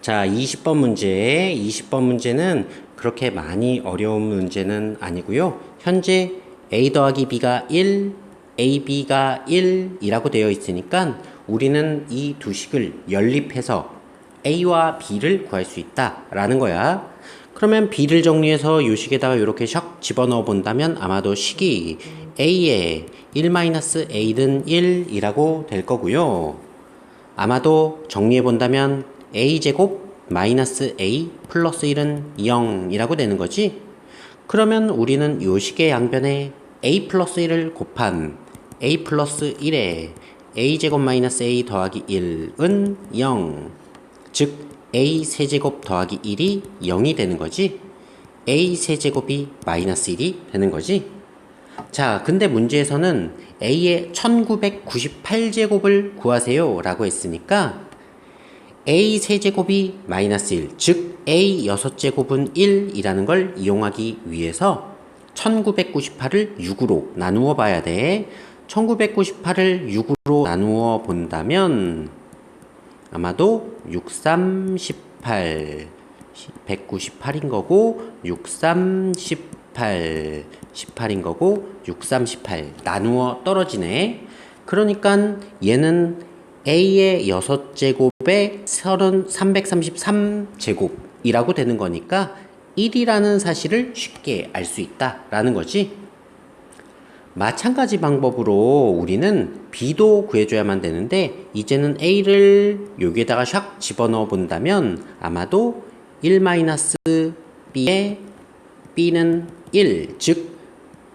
자, 20번 문제. 20번 문제는 그렇게 많이 어려운 문제는 아니고요. 현재 a 더하기 b가 1, ab가 1이라고 되어 있으니까 우리는 이 두 식을 연립해서 a와 b를 구할 수 있다라는 거야. 그러면 b를 정리해서 이 식에다가 이렇게 샥 집어넣어 본다면 아마도 식이 a의 1-a는 1이라고 될 거고요. 아마도 정리해 본다면 a제곱 마이너스 a 플러스 1은 0이라고 되는 거지? 그러면 우리는 요 식의 양변에 a 플러스 1을 곱한 a 플러스 1에 a제곱 마이너스 a 더하기 1은 0. 즉 a 세제곱 더하기 1이 0이 되는 거지? a 세제곱이 마이너스 1이 되는 거지? 자, 근데 문제에서는 a의 1998제곱을 구하세요 라고 했으니까 a 세제곱이 마이너스 1, 즉 a 6제곱은 1이라는 걸 이용하기 위해서 1998을 6으로 나누어 봐야 돼. 1998을 6으로 나누어 본다면 아마도 6, 3, 18, 198인 거고 6, 3, 18, 18인 거고 6, 3, 18 나누어 떨어지네. 그러니까 얘는 a의 6제곱에 30, 333제곱이라고 되는 거니까 1이라는 사실을 쉽게 알 수 있다라는 거지. 마찬가지 방법으로 우리는 b도 구해줘야만 되는데 이제는 a를 여기에다가 샥 집어넣어 본다면 아마도 1-b에 b는 1, 즉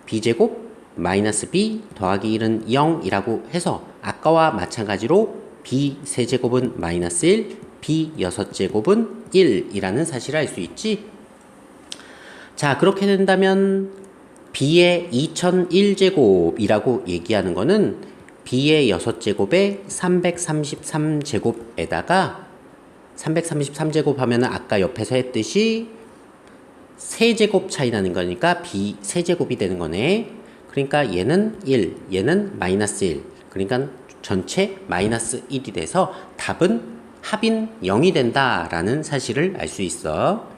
b제곱 마이너스 b 더하기 1은 0이라고 해서 아까와 마찬가지로 b 세제곱은 마이너스 1, b 6제곱은 1이라는 사실을 알 수 있지. 자, 그렇게 된다면 b의 2001제곱이라고 얘기하는 거는 b의 6제곱에 333제곱에다가 333제곱 하면 은 아까 옆에서 했듯이 세제곱 차이 나는 거니까 b 세제곱이 되는 거네. 그러니까 얘는 1, 얘는 마이너스 1. 그러니까 전체 마이너스 1이 돼서 답은 합인 0이 된다라는 사실을 알 수 있어.